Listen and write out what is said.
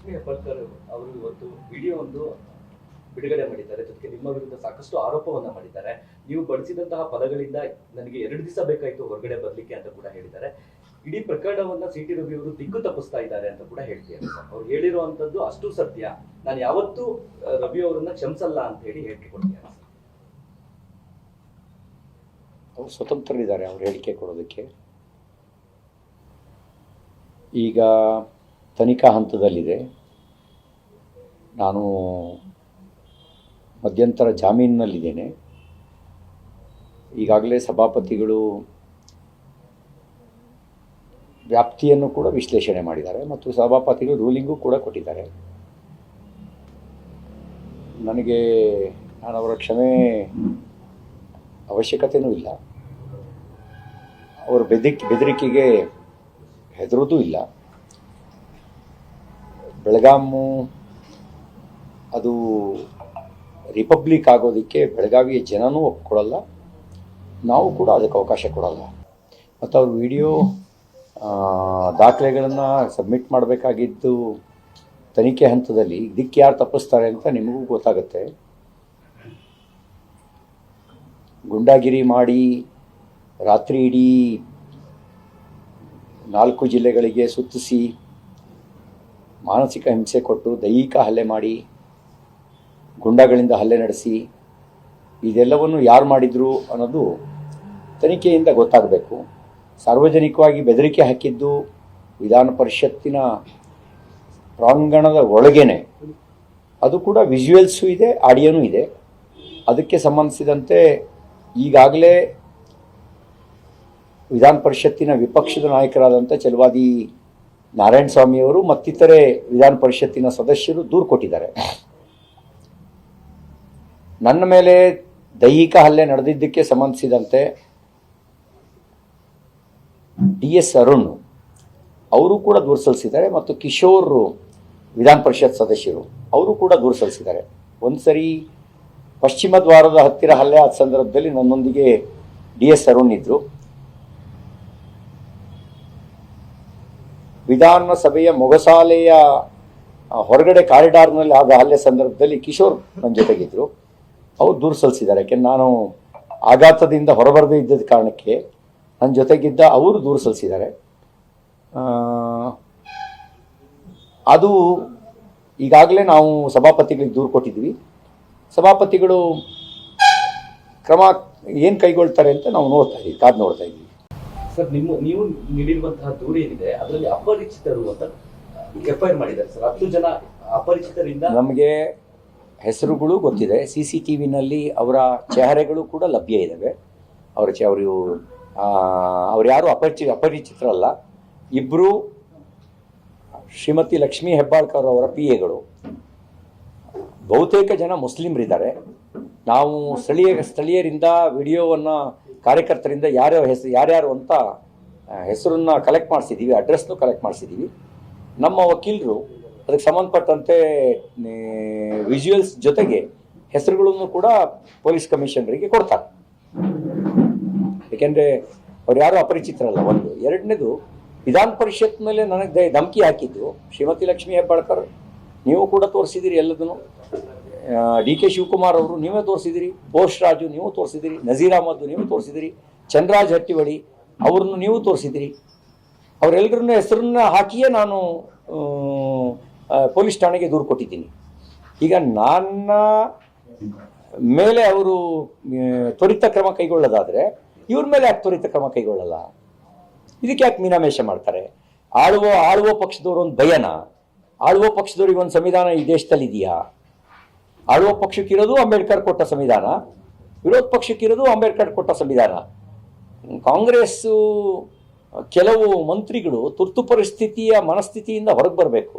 ಲಕ್ಷ್ಮೀ ಅವರು ಇವತ್ತು ವಿಡಿಯೋ ಒಂದು ಬಿಡುಗಡೆ ಮಾಡಿದ್ದಾರೆ. ಜೊತೆಗೆ ನಿಮ್ಮ ವಿರುದ್ಧ ಸಾಕಷ್ಟು ಆರೋಪವನ್ನ ಮಾಡಿದ್ದಾರೆ. ನೀವು ಬಳಸಿದಂತಹ ಪದಗಳಿಂದ ನನಗೆ ಎರಡು ದಿವಸ ಬೇಕಾಯಿತು ಹೊರಗಡೆ ಬರ್ಲಿಕ್ಕೆ ಅಂತ ಕೂಡ ಹೇಳಿದ್ದಾರೆ. ಇಡೀ ಪ್ರಕರಣವನ್ನ ಸಿ ಟಿ ರವಿ ಅವರು ದಿಕ್ಕು ತಪ್ಪಿಸ್ತಾ ಇದ್ದಾರೆ ಅಂತ ಕೂಡ ಹೇಳ್ತಿದ್ದಾರೆ ಅವ್ರು ಹೇಳಿರುವಂತದ್ದು ಅಷ್ಟು ಸತ್ಯ. ನಾನು ಯಾವತ್ತೂ ರವಿ ಅವರನ್ನ ಕ್ಷಮಿಸಲ್ಲ ಅಂತ ಹೇಳಿ ಹೇಳಿಕೆ ಅವ್ರು ಸರ್. ಅವರು ಸ್ವತಂತ್ರರಿದ್ದಾರೆ ಅವ್ರು ಹೇಳಿಕೆ ಕೊಡೋದಕ್ಕೆ. ಈಗ ತನಿಖಾ ಹಂತದಲ್ಲಿದೆ. ನಾನು ಮಧ್ಯಂತರ ಜಾಮೀನಿನಲ್ಲಿದ್ದೇನೆ. ಈಗಾಗಲೇ ಸಭಾಪತಿಗಳು ವ್ಯಾಪ್ತಿಯನ್ನು ಕೂಡ ವಿಶ್ಲೇಷಣೆ ಮಾಡಿದ್ದಾರೆ ಮತ್ತು ಸಭಾಪತಿಗಳು ರೂಲಿಂಗು ಕೂಡ ಕೊಟ್ಟಿದ್ದಾರೆ. ನನಗೆ ನಾನು ಅವರ ಕ್ಷಮೆ ಅವಶ್ಯಕತೆಯೂ ಇಲ್ಲ. ಅವರ ಬೆದರಿಕೆ ಬೆದರಿಕೆಗೆ ಹೆದರೋದೂ ಇಲ್ಲ. ಬೆಳಗಾಮು, ಅದು ರಿಪಬ್ಲಿಕ್ ಆಗೋದಕ್ಕೆ ಬೆಳಗಾವಿಯ ಜನನೂ ಒಪ್ಕೊಳ್ಳಲ್ಲ ನಾವು ಕೂಡ ಅದಕ್ಕೆ ಅವಕಾಶ ಕೊಡಲ್ಲ. ಮತ್ತು ಅವ್ರ ವಿಡಿಯೋ ದಾಖಲೆಗಳನ್ನು ಸಬ್ಮಿಟ್ ಮಾಡಬೇಕಾಗಿದ್ದು ತನಿಖೆ ಹಂತದಲ್ಲಿ ಇದಕ್ಕೆ ಯಾರು ತಪ್ಪಿಸ್ತಾರೆ ಅಂತ ನಿಮಗೂ ಗೊತ್ತಾಗುತ್ತೆ. ಗುಂಡಾಗಿರಿ ಮಾಡಿ ರಾತ್ರಿ ಇಡೀ ನಾಲ್ಕು ಜಿಲ್ಲೆಗಳಿಗೆ ಸುತ್ತಿಸಿ ಮಾನಸಿಕ ಹಿಂಸೆ ಕೊಟ್ಟು ದೈಹಿಕ ಹಲ್ಲೆ ಮಾಡಿ, ಗುಂಡಗಳಿಂದ ಹಲ್ಲೆ ನಡೆಸಿ, ಇದೆಲ್ಲವನ್ನು ಯಾರು ಮಾಡಿದರು ಅನ್ನೋದು ತನಿಖೆಯಿಂದ ಗೊತ್ತಾಗಬೇಕು. ಸಾರ್ವಜನಿಕವಾಗಿ ಬೆದರಿಕೆ ಹಾಕಿದ್ದು ವಿಧಾನ ಪರಿಷತ್ತಿನ ಪ್ರಾಂಗಣದ ಒಳಗೇನೆ. ಅದು ಕೂಡ ವಿಜುವಲ್ಸು ಇದೆ, ಆಡಿಯೋನೂ ಇದೆ. ಅದಕ್ಕೆ ಸಂಬಂಧಿಸಿದಂತೆ ಈಗಾಗಲೇ ವಿಧಾನ ಪರಿಷತ್ತಿನ ವಿಪಕ್ಷದ ನಾಯಕರಾದಂಥ ಚಲವಾದಿ ನಾರಾಯಣ ಸ್ವಾಮಿಯವರು ಮತ್ತಿತರೆ ವಿಧಾನ ಪರಿಷತ್ತಿನ ಸದಸ್ಯರು ದೂರು ಕೊಟ್ಟಿದ್ದಾರೆ. ನನ್ನ ಮೇಲೆ ದೈಹಿಕ ಹಲ್ಲೆ ನಡೆದಿದ್ದಕ್ಕೆ ಸಂಬಂಧಿಸಿದಂತೆ ಡಿ ಎಸ್ ಅರುಣ್ ಅವರು ಕೂಡ ದೂರು ಸಲ್ಲಿಸಿದ್ದಾರೆ ಮತ್ತು ಕಿಶೋರ್ ವಿಧಾನ ಪರಿಷತ್ ಸದಸ್ಯರು ಅವರು ಕೂಡ ದೂರು ಸಲ್ಲಿಸಿದ್ದಾರೆ. ಒಂದು ಸರಿ ಪಶ್ಚಿಮ ದ್ವಾರದ ಹತ್ತಿರ ಹಲ್ಲೆ ಆದ ಸಂದರ್ಭದಲ್ಲಿ ನನ್ನೊಂದಿಗೆ ಡಿ ಎಸ್ ಅರುಣ್ ಇದ್ರು. ವಿಧಾನಸಭೆಯ ಮೊಗಸಾಲೆಯ ಹೊರಗಡೆ ಕಾರಿಡಾರ್ನಲ್ಲಿ ಆದ ಹಲ್ಲೆ ಸಂದರ್ಭದಲ್ಲಿ ಕಿಶೋರ್ ನನ್ನ ಜೊತೆಗಿದ್ರು. ಅವ್ರು ದೂರು ಸಲ್ಲಿಸಿದ್ದಾರೆ ಯಾಕೆಂದ್ರೆ ನಾನು ಆಘಾತದಿಂದ ಹೊರಬರದೇ ಇದ್ದ ಕಾರಣಕ್ಕೆ ನನ್ನ ಜೊತೆಗಿದ್ದ ಅವರು ದೂರು ಸಲ್ಲಿಸಿದ್ದಾರೆ ಅದು ಈಗಾಗಲೇ ನಾವು ಸಭಾಪತಿಗಳಿಗೆ ದೂರು ಕೊಟ್ಟಿದ್ವಿ ಸಭಾಪತಿಗಳು ಕ್ರಮ ಏನು ಕೈಗೊಳ್ತಾರೆ ಅಂತ ನಾವು ನೋಡ್ತಾ ಇದ್ದೀವಿ, ಕಾದು ನೋಡ್ತಾ ಇದ್ದೀವಿ. ಸರ್ ನಿಮ್ಮ, ನೀವು ನೀಡಿರುವಂತಹ ದೂರ ಏನಿದೆ, ಅದರಲ್ಲಿ ಅಪರಿಚಿತರು ಅಂತ ಎಫ್ಐಆರ್ ಮಾಡಿದ್ದಾರೆ ಸರ್ ಹತ್ತು ಜನ ಅಪರಿಚಿತರಿಂದ ನಮಗೆ ಹೆಸರುಗಳು ಗೊತ್ತಿದೆ. ಸಿ ಸಿ ಟಿ ವಿನಲ್ಲಿ ಅವರ ಚೆಹರೆಗಳು ಕೂಡ ಲಭ್ಯ ಇದ್ದಾವೆ ಅವರ ಚೆ, ಅವರು ಅವ್ರು ಯಾರು ಅಪರಿಚಿ, ಅಪರಿಚಿತರಲ್ಲ. ಇಬ್ಬರು ಶ್ರೀಮತಿ ಲಕ್ಷ್ಮೀ ಹೆಬ್ಬಾಳ್ಕರ್ ಅವರ ಪಿ ಎಗಳು. ಬಹುತೇಕ ಜನ ಮುಸ್ಲಿಮರಿದ್ದಾರೆ. ನಾವು ಸ್ಥಳೀಯ, ಸ್ಥಳೀಯರಿಂದ ವಿಡಿಯೋವನ್ನು ಕಾರ್ಯಕರ್ತರಿಂದ ಯಾರ್ಯಾವ ಹೆಸರು ಯಾರ್ಯಾರು ಅಂತ ಹೆಸರನ್ನು ಕಲೆಕ್ಟ್ ಮಾಡಿಸಿದ್ದೀವಿ ಅಡ್ರೆಸ್ನು ಕಲೆಕ್ಟ್ ಮಾಡಿಸಿದ್ದೀವಿ ನಮ್ಮ ವಕೀಲರು ಅದಕ್ಕೆ ಸಂಬಂಧಪಟ್ಟಂತೆ ವಿಜುವಲ್ಸ್ ಜೊತೆಗೆ ಹೆಸರುಗಳನ್ನು ಕೂಡ ಪೊಲೀಸ್ ಕಮಿಷನರಿಗೆ ಕೊಡ್ತಾರೆ. ಏಕೆಂದರೆ ಅವ್ರು ಯಾರು ಅಪರಿಚಿತರಲ್ಲ. ಒಂದು, ಎರಡನೇದು ವಿಧಾನ ಪರಿಷತ್ ಮೇಲೆ ನನಗೆ ಧಮಕಿ ಹಾಕಿದ್ದು ಶ್ರೀಮತಿ ಲಕ್ಷ್ಮೀ ಹೆಬ್ಬಾಳ್ಕರ್ ನೀವು ಕೂಡ ತೋರಿಸಿದಿರಿ ಎಲ್ಲದನ್ನು. ಡಿ ಕೆ ಶಿವಕುಮಾರ್ ಅವರು ನೀವೇ ತೋರಿಸಿದಿರಿ, ಬೋಸ್ ರಾಜು ನೀವು ತೋರಿಸಿದಿರಿ, ನಜೀರ್ ಅಹಮದ್ ನೀವು ತೋರಿಸಿದಿರಿ, ಚಂದ್ರಾಜ್ ಹಟ್ಟಿವಳಿ ಅವ್ರನ್ನು ನೀವು ತೋರಿಸಿದಿರಿ. ಅವರೆಲ್ಲರನ್ನ ಹೆಸರನ್ನ ಹಾಕಿಯೇ ನಾನು ಪೊಲೀಸ್ ಠಾಣೆಗೆ ದೂರು ಕೊಟ್ಟಿದ್ದೀನಿ. ಈಗ ನನ್ನ ಮೇಲೆ ಅವರು ತ್ವರಿತ ಕ್ರಮ ಕೈಗೊಳ್ಳೋದಾದರೆ, ಇವ್ರ ಮೇಲೆ ಯಾಕೆ ತ್ವರಿತ ಕ್ರಮ ಕೈಗೊಳ್ಳಲ್ಲ? ಇದಕ್ಕೆ ಯಾಕೆ ಮೀನಾಮೇಷ ಮಾಡ್ತಾರೆ? ಆಳುವ ಆಳುವ ಪಕ್ಷದವರು ಒಂದು ಭಯನ? ಆಳುವ ಪಕ್ಷದವ್ರಿಗೆ ಒಂದು ಸಂವಿಧಾನ ಈ ದೇಶದಲ್ಲಿ ಇದೆಯಾ ಆಳುವ ಪಕ್ಷಕ್ಕಿರೋದು ಅಂಬೇಡ್ಕರ್ ಕೊಟ್ಟ ಸಂವಿಧಾನ, ವಿರೋಧ ಪಕ್ಷಕ್ಕಿರೋದು ಅಂಬೇಡ್ಕರ್ ಕೊಟ್ಟ ಸಂವಿಧಾನ. ಕಾಂಗ್ರೆಸ್ಸು ಕೆಲವು ಮಂತ್ರಿಗಳು ತುರ್ತು ಪರಿಸ್ಥಿತಿಯ ಮನಸ್ಥಿತಿಯಿಂದ ಹೊರಗೆ ಬರಬೇಕು.